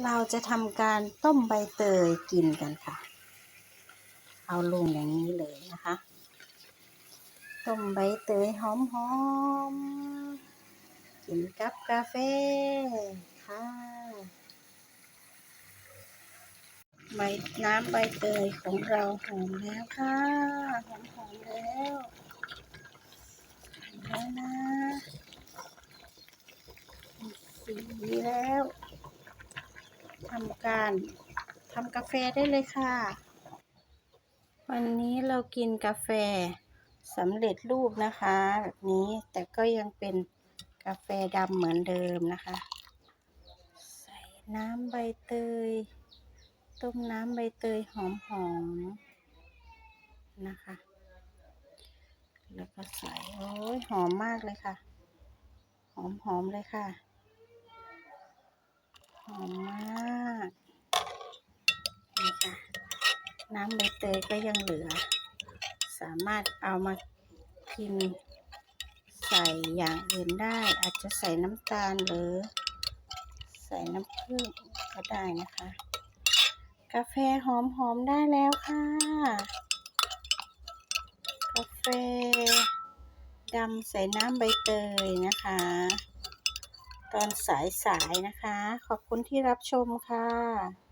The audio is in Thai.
เราจะทำการต้มใบเตยกินกันค่ะ เอาลงอย่างนี้เลยนะคะ ต้มใบเตยหอมๆ กินกับกาแฟค่ะ ใบน้ำใบเตยของเราหอมแล้วค่ะหอมหอมๆแล้วแล้วนะสีแล้ว ทำการทำกาแฟได้เลยค่ะ วันนี้เรากินกาแฟสำเร็จรูปนะคะ แบบนี้แต่ก็ยังเป็นกาแฟดำเหมือนเดิมนะคะ ใส่น้ำใบเตย ต้มน้ำใบเตยหอมๆนะคะ แล้วก็ใส่โอ้ยหอมมากเลยค่ะ หอมๆเลยค่ะ หอมมากนี่ค่ะ น้ำใบเตยก็ยังเหลือ สามารถเอามากินใส่อย่างอื่นได้ อาจจะใส่น้ำตาลหรือ ใส่น้ำผึ้งก็ได้นะคะ กาแฟหอมๆได้แล้วค่ะ กาแฟดำใส่น้ำใบเตยนะคะ ตอนสายๆนะคะ ขอบคุณที่รับชมค่ะ